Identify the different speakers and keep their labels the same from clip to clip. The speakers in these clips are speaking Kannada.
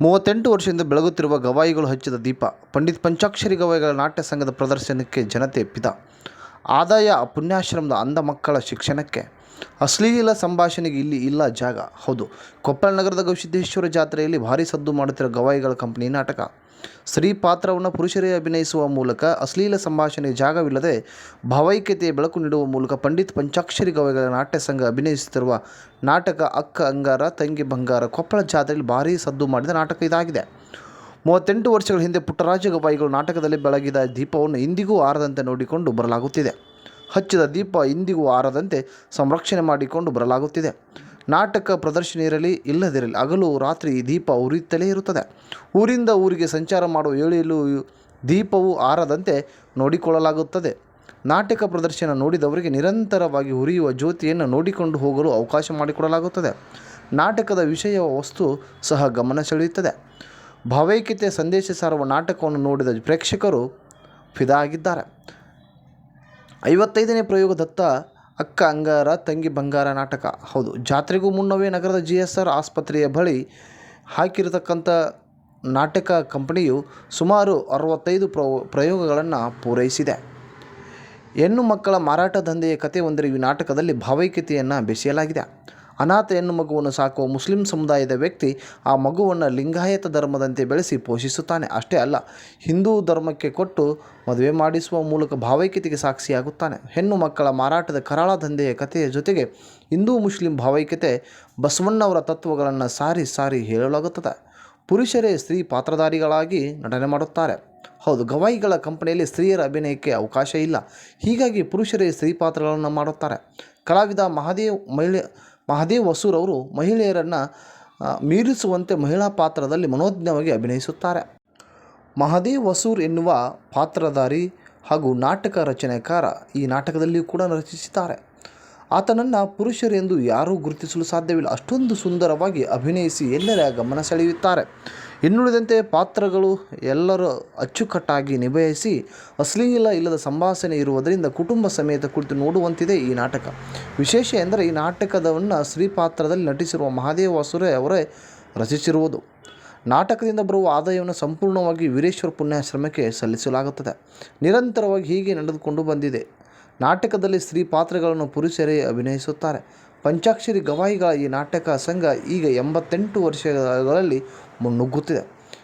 Speaker 1: ಮೂವತ್ತೆಂಟು ವರ್ಷದಿಂದ ಬೆಳಗುತ್ತಿರುವ ಗವಾಯಿಗಳು ಹಚ್ಚಿದ ದೀಪ ಪಂಡಿತ್ ಪಂಚಾಕ್ಷರಿ ಗವಾಯಿಗಳ ನಾಟ್ಯ ಸಂಘದ ಪ್ರದರ್ಶನಕ್ಕೆ ಜನತೆ ಪಿದ. ಆದಾಯ ಪುಣ್ಯಾಶ್ರಮದ ಅಂಧ ಮಕ್ಕಳ ಶಿಕ್ಷಣಕ್ಕೆ. ಅಶ್ಲೀಲ ಸಂಭಾಷಣೆಗೆ ಇಲ್ಲಿ ಇಲ್ಲ ಜಾಗ. ಹೌದು ಕೊಪ್ಪಳ ನಗರದ ಗವಿಸಿದ್ದೇಶ್ವರ ಜಾತ್ರೆಯಲ್ಲಿ ಭಾರಿ ಸದ್ದು ಮಾಡುತ್ತಿರುವ ಗವಾಯಿಗಳ ಕಂಪನಿ ನಾಟಕ. ಸ್ತ್ರೀ ಪಾತ್ರವನ್ನು ಪುರುಷರೇ ಅಭಿನಯಿಸುವ ಮೂಲಕ ಅಶ್ಲೀಲ ಸಂಭಾಷಣೆ ಜಾಗವಿಲ್ಲದೆ ಭಾವೈಕ್ಯತೆಯ ಬೆಳಕು ನೀಡುವ ಮೂಲಕ ಪಂಡಿತ್ ಪಂಚಾಕ್ಷರಿ ಗವಾಯಿಗಳ ನಾಟ್ಯ ಸಂಘ ಅಭಿನಯಿಸುತ್ತಿರುವ ನಾಟಕ ಅಕ್ಕ ಅಂಗಾರ, ತಂಗಿ ಬಂಗಾರ, ಕೊಪ್ಪಳ ಜಾತ್ರೆಯಲ್ಲಿ ಭಾರೀ ಸದ್ದು ಮಾಡಿದ ನಾಟಕ ಇದಾಗಿದೆ. ಮೂವತ್ತೆಂಟು ವರ್ಷಗಳ ಹಿಂದೆ ಪುಟ್ಟರಾಜ ಗವಾಯಿಗಳು ನಾಟಕದಲ್ಲಿ ಬೆಳಗಿದ ದೀಪವನ್ನು ಇಂದಿಗೂ ಆರದಂತೆ ನೋಡಿಕೊಂಡು ಬರಲಾಗುತ್ತಿದೆ. ಹಚ್ಚಿದ ದೀಪ ಇಂದಿಗೂ ಆರದಂತೆ ಸಂರಕ್ಷಣೆ ಮಾಡಿಕೊಂಡು ಬರಲಾಗುತ್ತಿದೆ. ನಾಟಕ ಪ್ರದರ್ಶನ ಇರಲಿ, ಇಲ್ಲದಿರಲಿ, ಹಗಲು, ರಾತ್ರಿ ದೀಪ ಉರಿಯುತ್ತಲೇ ಇರುತ್ತದೆ. ಊರಿಂದ ಊರಿಗೆ ಸಂಚಾರ ಮಾಡುವ ಏಳಿಯಲು ದೀಪವು ಆರದಂತೆ ನೋಡಿಕೊಳ್ಳಲಾಗುತ್ತದೆ. ನಾಟಕ ಪ್ರದರ್ಶನ ನೋಡಿದವರಿಗೆ ನಿರಂತರವಾಗಿ ಉರಿಯುವ ಜ್ಯೋತಿಯನ್ನು ನೋಡಿಕೊಂಡು ಹೋಗಲು ಅವಕಾಶ ಮಾಡಿಕೊಡಲಾಗುತ್ತದೆ. ನಾಟಕದ ವಿಷಯ ವಸ್ತು ಸಹ ಗಮನ ಸೆಳೆಯುತ್ತದೆ. ಭಾವೈಕ್ಯತೆ ಸಂದೇಶ ಸಾರುವ ನಾಟಕವನ್ನು ನೋಡಿದ ಪ್ರೇಕ್ಷಕರು ಫಿದಾ ಆಗಿದ್ದಾರೆ. ಐವತ್ತೈದನೇ ಪ್ರಯೋಗದತ್ತ ಅಕ್ಕ ಅಂಗಾರ, ತಂಗಿ ಬಂಗಾರ ನಾಟಕ. ಹೌದು, ಜಾತ್ರೆಗೂ ಮುನ್ನವೇ ನಗರದ ಜಿ ಎಸ್ ಆರ್ ಆಸ್ಪತ್ರೆಯ ಬಳಿ ಹಾಕಿರತಕ್ಕಂಥ ನಾಟಕ ಕಂಪನಿಯು ಸುಮಾರು ಅರವತ್ತೈದು ಪ್ರ, ಪ್ರಯೋಗಗಳನ್ನು ಪೂರೈಸಿದೆ. ಹೆಣ್ಣು ಮಕ್ಕಳ ಮಾರಾಟ ದಂಧೆಯ ಕಥೆ ಒಂದರ ಈ ನಾಟಕದಲ್ಲಿ ಭಾವೈಕ್ಯತೆಯನ್ನು ಬೆಸೆಯಲಾಗಿದೆ. ಅನಾಥ ಹೆಣ್ಣು ಮಗುವನ್ನು ಸಾಕುವ ಮುಸ್ಲಿಂ ಸಮುದಾಯದ ವ್ಯಕ್ತಿ ಆ ಮಗುವನ್ನು ಲಿಂಗಾಯತ ಧರ್ಮದಂತೆ ಬೆಳೆಸಿ ಪೋಷಿಸುತ್ತಾನೆ. ಅಷ್ಟೇ ಅಲ್ಲ, ಹಿಂದೂ ಧರ್ಮಕ್ಕೆ ಕೊಟ್ಟು ಮದುವೆ ಮಾಡಿಸುವ ಮೂಲಕ ಭಾವೈಕ್ಯತೆಗೆ ಸಾಕ್ಷಿಯಾಗುತ್ತಾನೆ. ಹೆಣ್ಣು ಮಕ್ಕಳ ಮಾರಾಟದ ಕರಾಳ ದಂಧೆಯ ಕಥೆಯ ಜೊತೆಗೆ ಹಿಂದೂ ಮುಸ್ಲಿಂ ಭಾವೈಕ್ಯತೆ ಬಸವಣ್ಣವರ ತತ್ವಗಳನ್ನು ಸಾರಿ ಸಾರಿ ಹೇಳಲಾಗುತ್ತದೆ. ಪುರುಷರೇ ಸ್ತ್ರೀ ಪಾತ್ರಧಾರಿಗಳಾಗಿ ನಟನೆ ಮಾಡುತ್ತಾರೆ. ಹೌದು, ಗವಾಯಿಗಳ ಕಂಪನಿಯಲ್ಲಿ ಸ್ತ್ರೀಯರ ಅಭಿನಯಕ್ಕೆ ಅವಕಾಶ ಇಲ್ಲ. ಹೀಗಾಗಿ ಪುರುಷರೇ ಸ್ತ್ರೀ ಪಾತ್ರಗಳನ್ನು ಮಾಡುತ್ತಾರೆ. ಕಲಾವಿದ ಮಹಾದೇವ್ ಮಹಿಳೆ ಮಹಾದೇವ್ ವಸೂರ್ ಅವರು ಮಹಿಳೆಯರನ್ನು ಮೀರಿಸುವಂತೆ ಮಹಿಳಾ ಪಾತ್ರದಲ್ಲಿ ಮನೋಜ್ಞವಾಗಿ ಅಭಿನಯಿಸುತ್ತಾರೆ. ಮಹದೇವ್ ವಸೂರ್ ಎನ್ನುವ ಪಾತ್ರಧಾರಿ ಹಾಗೂ ನಾಟಕ ರಚನೆಕಾರ ಈ ನಾಟಕದಲ್ಲಿಯೂ ಕೂಡ ರಚಿಸಿದ್ದಾರೆ ಆತನನ್ನು ಪುರುಷರೆಂದು ಯಾರೂ ಗುರುತಿಸಲು ಸಾಧ್ಯವಿಲ್ಲ. ಅಷ್ಟೊಂದು ಸುಂದರವಾಗಿ ಅಭಿನಯಿಸಿ ಎಲ್ಲರ ಗಮನ ಸೆಳೆಯುತ್ತಾರೆ. ಇನ್ನುಳಿದಂತೆ ಪಾತ್ರಗಳು ಎಲ್ಲರೂ ಅಚ್ಚುಕಟ್ಟಾಗಿ ನಿಭಾಯಿಸಿ ಅಶ್ಲೀಲ ಇಲ್ಲದ ಸಂಭಾಷಣೆ ಇರುವುದರಿಂದ ಕುಟುಂಬ ಸಮೇತ ಕುಳಿತು ನೋಡುವಂತಿದೆ ಈ ನಾಟಕ. ವಿಶೇಷ ಎಂದರೆ ಈ ನಾಟಕದವನ್ನು ಸ್ತ್ರೀ ಪಾತ್ರದಲ್ಲಿ ನಟಿಸಿರುವ ಮಹಾದೇವ ಸುರೇ ಅವರೇ ರಚಿಸಿರುವುದು. ನಾಟಕದಿಂದ ಬರುವ ಆದಾಯವನ್ನು ಸಂಪೂರ್ಣವಾಗಿ ವೀರೇಶ್ವರ ಪುಣ್ಯಾಶ್ರಮಕ್ಕೆ ಸಲ್ಲಿಸಲಾಗುತ್ತದೆ. ನಿರಂತರವಾಗಿ ಹೀಗೆ ನಡೆದುಕೊಂಡು ಬಂದಿದೆ. ನಾಟಕದಲ್ಲಿ ಸ್ತ್ರೀ ಪಾತ್ರಗಳನ್ನು ಪುರುಷರೇ ಅಭಿನಯಿಸುತ್ತಾರೆ. ಪಂಚಾಕ್ಷರಿ ಗವಾಯಿಗಳ ಈ ನಾಟಕ ಸಂಘ ಈಗ ಎಂಬತ್ತೆಂಟು ವರ್ಷಗಳಲ್ಲಿ ಮುನ್ನುಗ್ಗುತ್ತಿದೆ.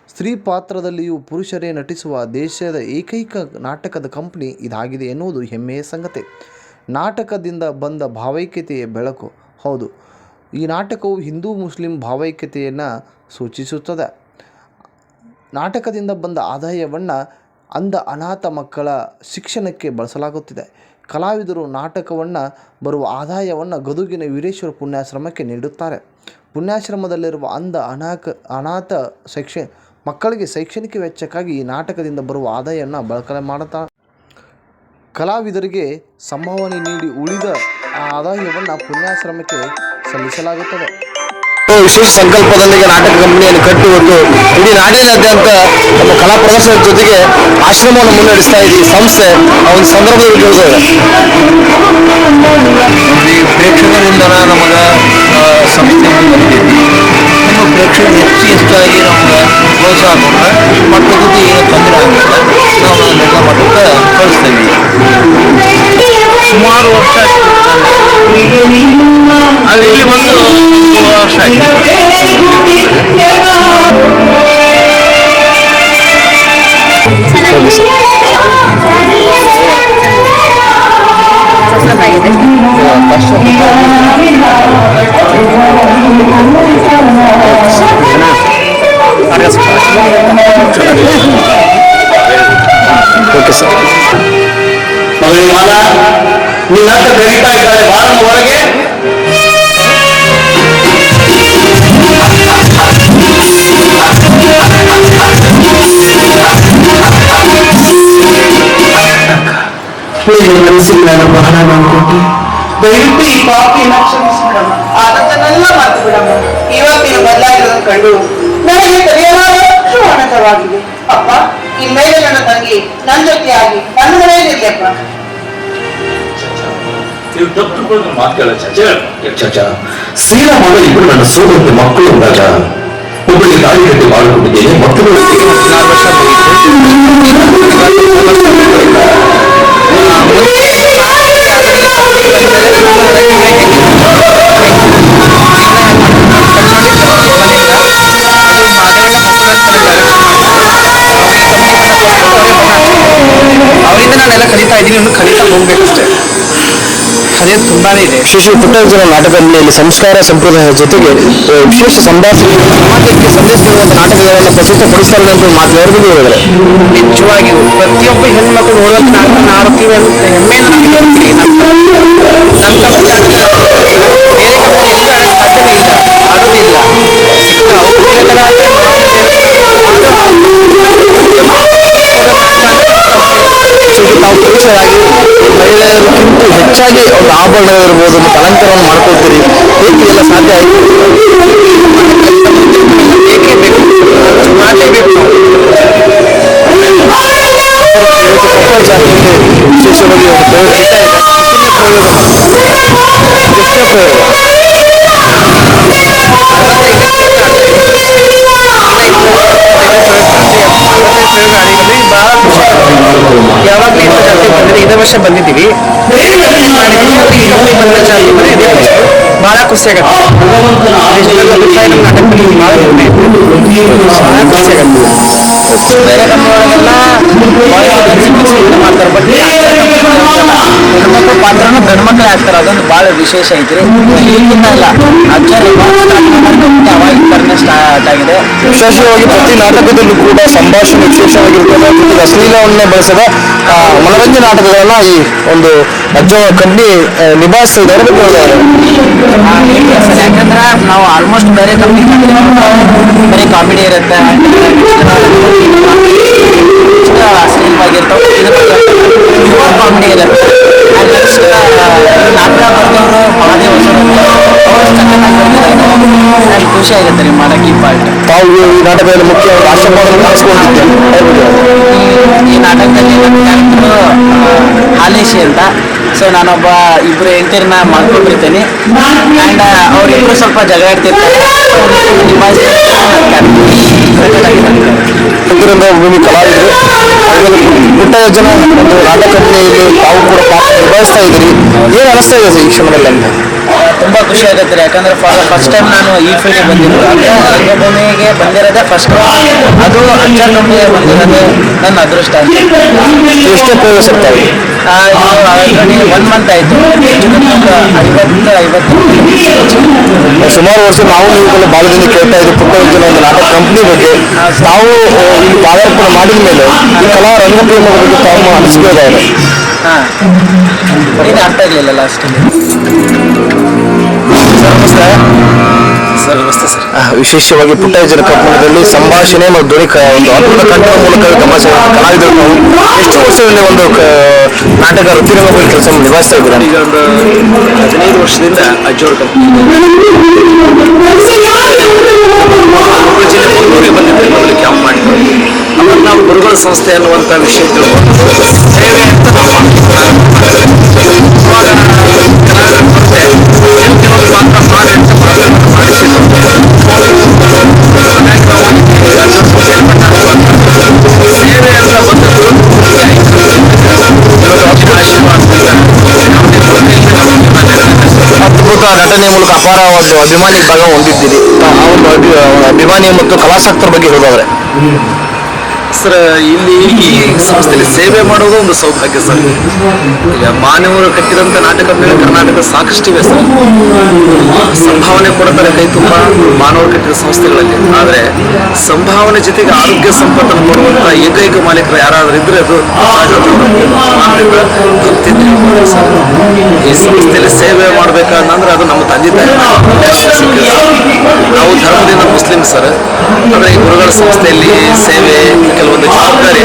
Speaker 1: ಸ್ತ್ರೀ ಪಾತ್ರದಲ್ಲಿಯೂ ಪುರುಷರೇ ನಟಿಸುವ ದೇಶದ ಏಕೈಕ ನಾಟಕದ ಕಂಪನಿ ಇದಾಗಿದೆ ಎನ್ನುವುದು ಹೆಮ್ಮೆಯ ಸಂಗತಿ. ನಾಟಕದಿಂದ ಬಂದ ಭಾವೈಕ್ಯತೆಯ ಬೆಳಕು, ಹೌದು, ಈ ನಾಟಕವು ಹಿಂದೂ ಮುಸ್ಲಿಂ ಭಾವೈಕ್ಯತೆಯನ್ನು ಸೂಚಿಸುತ್ತದೆ. ನಾಟಕದಿಂದ ಬಂದ ಆದಾಯವನ್ನು ಅಂಧ ಅನಾಥ ಮಕ್ಕಳ ಶಿಕ್ಷಣಕ್ಕೆ ಬಳಸಲಾಗುತ್ತಿದೆ. ಕಲಾವಿದರು ನಾಟಕವನ್ನು ಬರುವ ಆದಾಯವನ್ನು ಗದುಗಿನ ವೀರೇಶ್ವರ ಪುಣ್ಯಾಶ್ರಮಕ್ಕೆ ನೀಡುತ್ತಾರೆ. ಪುಣ್ಯಾಶ್ರಮದಲ್ಲಿರುವ ಅಂಧ ಅನಾಥ ಅನಾಥ ಶೈಕ್ಷ ಮಕ್ಕಳಿಗೆ ಶೈಕ್ಷಣಿಕ ವೆಚ್ಚಕ್ಕಾಗಿ ಈ ನಾಟಕದಿಂದ ಬರುವ ಆದಾಯವನ್ನು ಬಳಕೆ ಮಾಡುತ್ತಾರೆ. ಕಲಾವಿದರಿಗೆ ಸಂಭಾವನೆ ನೀಡಿ ಉಳಿದ ಆ ಆದಾಯವನ್ನು ಪುಣ್ಯಾಶ್ರಮಕ್ಕೆ ಸಲ್ಲಿಸಲಾಗುತ್ತದೆ.
Speaker 2: ವಿಶೇಷ ಸಂಕಲ್ಪದೊಂದಿಗೆ ನಾಟಕ ಕಂಪನಿಯನ್ನು ಕಟ್ಟಿ ಒಂದು ಇಡೀ ನಾಡಿನಾದ್ಯಂತ ನಮ್ಮ ಕಲಾ ಪ್ರದರ್ಶನದ ಜೊತೆಗೆ ಆಶ್ರಮವನ್ನು ಮುನ್ನಡೆಸ್ತಾ ಇದೆ ಈ ಸಂಸ್ಥೆ ಆ ಒಂದು ಸಂದರ್ಭದಲ್ಲಿ ಕೆಲಸ
Speaker 3: ಈ ಪ್ರೇಕ್ಷಕರಿಂದ ನಮಗ ಸಂಸ್ಥೆ ಇನ್ನು ಪ್ರೇಕ್ಷಕರು ಹೆಚ್ಚು ಹೆಚ್ಚಾಗಿ ನಮ್ಗೆ ಪ್ರೋತ್ಸಾಹ ಕೊಟ್ಟರೆ ಜೊತೆ ಏನು ತೊಂದರೆ ಆಗುತ್ತೆ ನಾವು ಅದನ್ನೆಲ್ಲ ಮಟ್ಟಕ್ಕೆ ಕಳಿಸ್ತಾ ಸುಮಾರು ವರ್ಷ ಅಲ್ಲಿ ಇಲ್ಲಿ ಬಂದು ಮೂರು ವರ್ಷ ಆಯ್ತು
Speaker 2: ಓಕೆ ಸರ್
Speaker 4: ಮಗಳು ಮಾಲ ನಿನ್ನ ಹತ್ರ ಕರೀತಾ ಇದ್ದಾಳೆ ಬಾರಮ್ಮ ಹೊರಗೆ ಮನಸ್ಸಿಗೆ ನಾನು ಬಹಳ ನೋಡ್ಕೊಟ್ಟೆ ದಯವಿಟ್ಟು ಈ ಪಾಪಿನ ಕ್ಷಮಿಸಿಬಿಡಮ್ಮ ಆದದ್ದನ್ನೆಲ್ಲ ಮರ್ತು ಬಿಡಮ್ಮ ಇವತ್ತಿನ ಬದಲಾಗಿರೋದನ್ನು ಕಂಡು ನನಗೆ ಕಲಿಯಲಾರಷ್ಟು ಆನಂದವಾಗಿದೆ ಅಪ್ಪ ಇನ್ಮೇಲೆ ನನ್ನ ತಂಗಿ ನನ್ನ ಜೊತೆಯಾಗಿ ನನ್ನ ಮನೆಯಲ್ಲಿರ್ಲಿ ಅಪ್ಪ
Speaker 5: ನೀವು ತಪ್ಪು ತಿಳ್ಕೊಂಡು ಮಾತು ಕೇಳ ಚರ್ಚೆ
Speaker 6: ಚಚ ಶ್ರೀರಾಮನ ಇಬ್ಬರು ನನ್ನ ಸೋದರತೆ ಮಕ್ಕಳು ಅಂದಾಗ ಒಬ್ಬರಿಗೆ ದಾರಿ ಕಟ್ಟಿ ಮಾಡಿಕೊಂಡಿದ್ದೇನೆ ಮಕ್ಕಳು
Speaker 2: ಹದಿನಾರು ವರ್ಷ ಅವರಿಂದ ನಾನೆಲ್ಲ ಕಲಿತಾ ಇದ್ದೀನಿ ಇನ್ನು ಕಲಿತಾ ಹೋಗ್ಬೇಕಷ್ಟೇ ಅದೇ ತುಂಬಾನೇ ಇದೆ. ಶ್ರೀ ಶ್ರೀ ಪುಟ್ಟರಂಜನ ನಾಟಕ ಮಂಡಳಿಯಲ್ಲಿ ಸಂಸ್ಕಾರ ಸಂಪ್ರದಾಯದ ಜೊತೆಗೆ ವಿಶೇಷ ಸಂಭಾಷಣೆ ಸಮಾಜಕ್ಕೆ ಸಂದೇಶ ನೀಡುವಂಥ ನಾಟಕಗಳನ್ನು ಪ್ರಸ್ತುತಪಡಿಸ್ತಾರೆ ಅಂತ ಮಾತು ಎಲ್ಲರಿಗೂ ಹೇಳಿದ್ರೆ ನಿಜವಾಗಿ ಪ್ರತಿಯೊಬ್ಬ ಹೆಣ್ಮಕ್ಳು ನೋಡುವಂತ ನಾಟಕ ಆಡ್ತೀವಿ ಅಂತ ಹೆಮ್ಮೆಯಿಂದ ಇಲ್ಲ ಅದು ಇಲ್ಲ ನಾವು ತಾವು ಪುರುಷರಾಗಿ ಮಹಿಳೆಯರಿಗಿಂತ ಹೆಚ್ಚಾಗಿ ಒಂದು ಆಭರಣಗಳಿರ್ಬೋದು ಮತ್ತು ಅಲಂಕಾರವನ್ನು ಮಾಡ್ಕೊಳ್ತೀರಿ. ಹೇಗೆ ಎಲ್ಲ ಸಾಧ್ಯ ಆಯಿತು? ವಿಶೇಷವಾಗಿ ಒಂದು ಪ್ರಯೋಗ ಇದೆ ಪ್ರಯೋಗ ಯಾವಾಗ ಇಂಥ ಜಾತಿ ಬಂದಿದೆ ಇದೇ ವರ್ಷ ಬಂದಿದ್ದೀವಿ ಬಹಳ ಖುಷಿ ಆಗತ್ತೆ ಬಹಳ. ಬಹಳ ಖುಷಿ ಆಗತ್ತೆ ಬೇರೆ ನಮ್ಮೊಳಗೆಲ್ಲ ಬಹಳ ಸಿನಿಮಾ ಮಾಡ್ತಾರೆ ಬಟ್ ಹೆಣ್ಮಕ್ಳು ಪಾತ್ರನೂ ಗಂಡು ಮಕ್ಕಳೇ ಆಗ್ತಾರೆ ಅದೊಂದು ಬಹಳ ವಿಶೇಷ ಐತ್ರಿ ಈಗಿನ ಅಲ್ಲ ಸ್ಟಾರ್ಟ್ ಆಗಿದೆ. ವಿಶೇಷವಾಗಿ ಪ್ರತಿ ನಾಟಕದಲ್ಲೂ ಕೂಡ ಸಂಭಾಷಣೆ ವಿಶೇಷವಾಗಿರ್ತದೆ ಜೊತೆಗೆ ಅಶ್ಲೀಲವನ್ನೇ ಬಳಸದ ಮನರಂಜನೆ ನಾಟಕಗಳನ್ನ ಈ ಒಂದು ಅಜ್ಜ ಕಂಪ್ನಿ ನಿಭಾಯಿಸಿದ್ದಾರೆ ಯಾಕಂದ್ರೆ ನಾವು ಆಲ್ಮೋಸ್ಟ್ ಬೇರೆ ಕಂಪ್ನಿ ಬರೀ ಕಾಮಿಡಿ ಇರುತ್ತೆ. ಅಶ್ಲೀಲವಾಗಿರ್ತಾವೆ. ಕಾಮಿಡಿ ಇರುತ್ತೆ. ನಾಟಕ ಬರ್ತವರು ಖುಷಿ ಆಗುತ್ತೆ ರೀ ಮಾಡಕ್ಕೆ ಈ ಪಾರ್ಟ್ ತಾವು ಈ ನಾಟಕದಲ್ಲಿ ಮುಖ್ಯ ಈ ನಾಟಕದಲ್ಲಿ ನನ್ನ ಕ್ಯಾರೆಕ್ಟರ್ ಹಾಲೇಶಿ ಅಂತ. ಸೊ ನಾನೊಬ್ಬ ಇಬ್ಬರು ಹೆಂಡತಿರನ್ನ ಮಾಡ್ಕೊಂಡಿರ್ತೀನಿ. ಆ್ಯಂಡ್ ಅವರಿಬ್ಬರು ಸ್ವಲ್ಪ ಜಗಳ ಆಡ್ತಿರ್ತಾರೆ. ಇದರಿಂದ ಭೂಮಿ ಕಲಾವಿದರು. ಪುಟ್ಟ ಜನ ಒಂದು ನಾಟಕ ಕಂಪನಿಯಲ್ಲಿ ತಾವು ಕೂಡ ಪಾತ್ರ ನಿಭಾಯಿಸ್ತಾ ಇದ್ದೀರಿ. ಏನು ಅನಿಸ್ತಾ ಇದೆ ಈ ಕ್ಷಣದಲ್ಲಿ ಅಂತ? ತುಂಬ ಖುಷಿ ಆಗುತ್ತೆ ಯಾಕಂದ್ರೆ ಫಸ್ಟ್ ಟೈಮ್ ನಾನು ಈ ಫೀಲ್ಡ್ ಬಂದಿದ್ದು. ಅಂದರೆ ರಂಗಭೂಮಿಗೆ ಬಂದಿರೋದೇ ಫಸ್ಟ್ ಅದು ಅಜ್ಜ ಕಂಪ್ನಿಗೆ ಬಂದಿರೋದೇ ನನ್ನ ಅದೃಷ್ಟ. ಎಷ್ಟೇ ಇರ್ತಾವೆ ಒನ್ ಮಂತ್ ಆಯಿತು. ಐವತ್ತು ಐವತ್ತು ಸುಮಾರು ವರ್ಷ ನಾವು ನೀವು ಭಾಗದಿಂದ ಕೇಳ್ತಾ ಇದ್ದೀವಿ ಪುಟ್ಟವರ್ಜನ ಒಂದು ನಾಟಕ ಕಂಪ್ನಿ ಬಗ್ಗೆ. ತಾವು ಈ ಇಲ್ಲಿ ಪಾದಾರ್ಪಣೆ ಮಾಡಿದ ಮೇಲೆ ಈ ಕಲಾ ರಂಗಭೂಮಿ ಬಗ್ಗೆ ತಾವು ಅನಿಸಿಕೆ ಇದೆ ಹಾಂ. ಇದು ಅರ್ಥ ಆಗಲಿಲ್ಲ ಲಾಸ್ಟಲ್ಲಿ ಸರ್ ನಮಸ್ತೆ. ಸರ್ ನಮಸ್ತೆ ಸರ್. ವಿಶೇಷವಾಗಿ ಪುಟ್ಟರಾಜನ ಕಪ್ಪಣದಲ್ಲಿ ಸಂಭಾಷಣೆ ಮತ್ತು ಧ್ವನಿ ಕ- ಒಂದು ಅದ್ಭುತ ಕಂಠದ ಮೂಲಕ ತಮಾಷೆ ಕಲಾವಿದರು ನಾವು. ಎಷ್ಟು ವರ್ಷದಿಂದ ಒಂದು ಕ- ನಾಟಕ ವೃತ್ತಿರಂಗದಲ್ಲಿ ಕೆಲಸ ನಿಭಾಯಿಸ್ತಾ ಇದ್ದೀರಾ?
Speaker 5: ಈಗ ಒಂದು ಹದಿನೈದು ವರ್ಷದಿಂದ ಅಜ್ಜೋರ್ ಕಂಪ್ನಿ ಜಿಲ್ಲೆ ಬಂದಿದ್ದೆ ಮಾಡಿ ಅವಾಗ ನಾವು ಗುರುಗಳ ಸಂಸ್ಥೆ ಅನ್ನುವಂಥ ವಿಷಯ ತಿಳ್ಕೊಂಡು. ಸೇವೆ ಅಂತ ನಾವು
Speaker 2: ಅಪಾರ ಒಂದು ಅಭಿಮಾನಿ ಭಾಗ ಹೊಂದಿದ್ದೀರಿ. ಆ ಅಭಿಮಾನಿ ಮತ್ತು ಕಲಾಸಕ್ತರ ಬಗ್ಗೆ ಹೇಳೋದಾದ್ರೆ.
Speaker 5: ಸರ್, ಇಲ್ಲಿ ಈ ಸಂಸ್ಥೆಯಲ್ಲಿ ಸೇವೆ ಮಾಡೋದು ಒಂದು ಸೌಭಾಗ್ಯ ಸರ್. ಈಗ ಮಾನವರು ಕಟ್ಟಿದಂಥ ನಾಟಕ ಮೇಲೆ ಕರ್ನಾಟಕ ಸಾಕಷ್ಟಿವೆ ಸರ್. ಸಂಭಾವನೆ ಕೊಡ್ತಾರೆ ಕೈ ತುಂಬ ಮಾನವರು ಕಟ್ಟಿದ ಸಂಸ್ಥೆಗಳಲ್ಲಿ. ಆದರೆ ಸಂಭಾವನೆ ಜೊತೆಗೆ ಆರೋಗ್ಯ ಸಂಪತ್ತನ್ನು ಕೊಡುವಂಥ ಏಕೈಕ ಮಾಲೀಕರು ಯಾರಾದರೂ ಇದ್ರೆ ಅದು ಸರ್. ಈ ಸಂಸ್ಥೆಯಲ್ಲಿ ಸೇವೆ ಮಾಡ್ಬೇಕಂದ್ರೆ ಅದು ನಮ್ಮ ತಂದೆ ತಾಯಿ. ನಾವು ಧರ್ಮದಿಂದ ಮುಸ್ಲಿಂ ಸರ್. ಆದರೆ ಈ ಗುರುಗಳ ಸಂಸ್ಥೆಯಲ್ಲಿ ಸೇವೆ, ಕೆಲವೊಂದು ಜವಾಬ್ದಾರಿ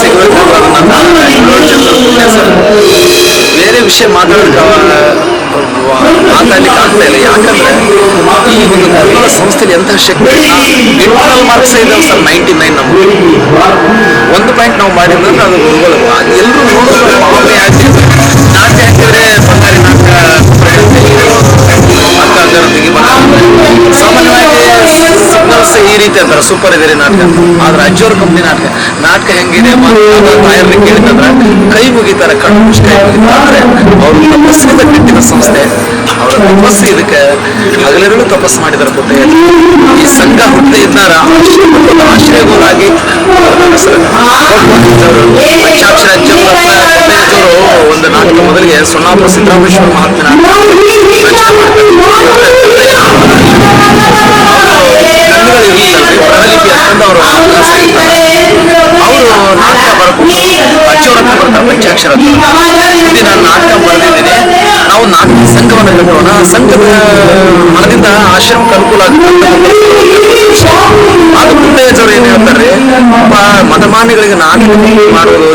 Speaker 5: ಸಿಗಬೇಕು ಅನ್ನೋದು ನನ್ನ ಪುಣ್ಯ ಸರ್. ಬೇರೆ ವಿಷಯ ಮಾತಾಡ್ತಾ ಮಾತಾಡ್ಲಿಕ್ಕೆ ಆಗ್ತಾ ಇಲ್ಲ. ಯಾಕಂದ್ರೆ ಈ ಒಂದು ಗುರುಗಳ ಸಂಸ್ಥೆಯಲ್ಲಿ ಎಂತಹ ಶಕ್ತಿ ಇಂಟರ್ನಲ್ ಮಾರ್ಕ್ಸ್ ಇದಾವೆ ಸರ್, ನೈಂಟಿ ನೈನ್ ನಮಗೆ ಒಂದು ಪಾಯಿಂಟ್ ನಾವು ಮಾಡಿದ್ರೆ ಅದು ಗುರುಗಳು ಎಲ್ಲರೂ ನೋಡೋದು ಈ ರೀತಿ ಅಂತಾರೆ ಸೂಪರ್ ಇದೆ ನಾಟಕ ಆದ್ರೆ ಅಜ್ಜೋರ್ ಕಂಪ್ನಿ ನಾಟಕ ನಾಟಕ ಹೆಂಗಿದೆ ತಾಯರ್ಲಿ ಕೇಳಿದಂದ್ರೆ ಕೈ ಮುಗಿತಾರೆ ಕಣ್ಣು ಮುಚ್ಚಿ ಕೈ ಮುಗಿತಾರೆ ಅವ್ರಿಗೆ ಪ್ರಸಿದ್ಧ ಕಟ್ಟಿದ ಸಂಸ್ಥೆ ತಪಸ್ಸು ಇದಕ್ಕೆ ಹಗಲಿರಲು ತಪಸ್ಸು ಮಾಡಿದಾರೆ ಪುಟ್ಟೆ ಈ ಸಂಘ ಹುಟ್ಟಿದ ಇದ್ದಾರ ಆಶ್ರಯಗೋರಾಗಿ ಒಂದು ನಾಟಕ ಮೊದಲಿಗೆ ಸೊನ್ನಾಪುರ ಸಿದ್ದರಾಮೇಶ್ವರ ಮಹಾತ್ಮನ ಅವರು ಅವರು ನಾಟಕ ಬರಬಹುದು. ಅಜ್ಜವ್ರ ಹತ್ರ ಬರ್ತಾರೆ ಪಂಚಾಕ್ಷರ ನಾಟಕ ಬರೆದಿದ್ದೀನಿ ನಾವು ನಾಟಕ ಸಂಘವನ್ನು ಕಟ್ಟೋಣ ಸಂಘದ ಮನದಿಂದ ಆಶ್ರಮಕ್ಕೆ ಅನುಕೂಲ ಆಗುತ್ತೆ ಅದು ಪುಟ್ಟಯ್ಯಜವ್ರು ಏನ್ ಹೇಳ್ತಾರೆ ಒಬ್ಬ ಮತಮಾನಿಗಳಿಗೆ ನಾಟಕ ಮಾಡುವುದು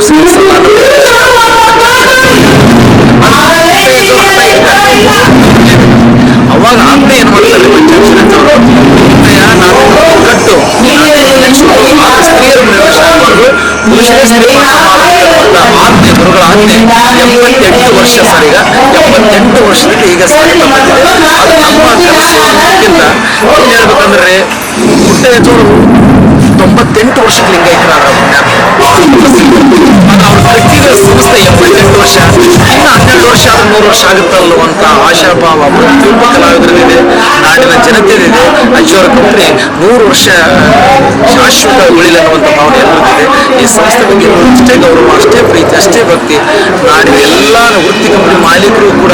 Speaker 5: ವರ್ಷ ಸರ್ ಈಗ ಎಂಬತ್ತೆಂಟು ವರ್ಷದಲ್ಲಿ ಈಗ ಬಂದಿದೆ. ಅದು ನಮ್ಮ ಕೆಲಸಕ್ಕಿಂತ ಏನ್ ಹೇಳ್ಬೇಕಂದ್ರೆ ಪುಟ್ಟಯ್ಯಜವರು ತೊಂಬತ್ತೆಂಟು ವರ್ಷಕ್ಕೆ ಲಿಂಗೈಕ್ಯರಾದ ಅವ್ರ ಸಂಸ್ಥೆ ಎಂಬತ್ತೆಂಟು ವರ್ಷ. ಇನ್ನು ಹನ್ನೆರಡು ವರ್ಷ ಆದ್ರೆ ನೂರು ವರ್ಷ ಆಗುತ್ತಲ್ಲೋ ಅಂತ ಆಶಾಭಾವ ಪ್ರತಿಯೊಬ್ಬ ಕಲಾವಿದರಲ್ಲಿದೆ. ನಾಡಿನ ಜನತೆಯಲ್ಲಿದೆ. ಅಜ್ಜೋರ ಕಂಪ್ನಿ ನೂರು ವರ್ಷ ಶಾಶ್ವತ ಉಳಿಲನ್ನುವಂಥ ಭಾವನೆ ಎಲ್ಲರಿಗಿದೆ ಈ ಸಂಸ್ಥೆ ಬಗ್ಗೆ ಅಷ್ಟೇ ಗೌರವ, ಅಷ್ಟೇ ಪ್ರೀತಿ, ಅಷ್ಟೇ ಭಕ್ತಿ ನಾಡಿನ ಎಲ್ಲ ಕಂಪನಿ ಮಾಲೀಕರು ಕೂಡ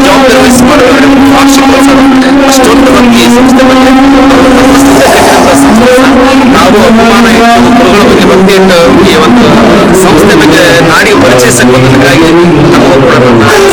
Speaker 5: ಜವಾಬ್ದಾರಿ ವಹಿಸಿಕೊಂಡು ಅಷ್ಟೊಂದು ನಮಗೆ ಸಂಸ್ಥೆ ಬಗ್ಗೆ ನಾವು ಅಭಿಮಾನ ಗುರುಗಳ ಬಗ್ಗೆ ಒಂದು ಸಂಸ್ಥೆ ಬಗ್ಗೆ ನಾಡಿಗೆ ಪರಿಚಯಿಸಕ್ಕೆ ಬಂದದಕ್ಕಾಗಿ ನಾವು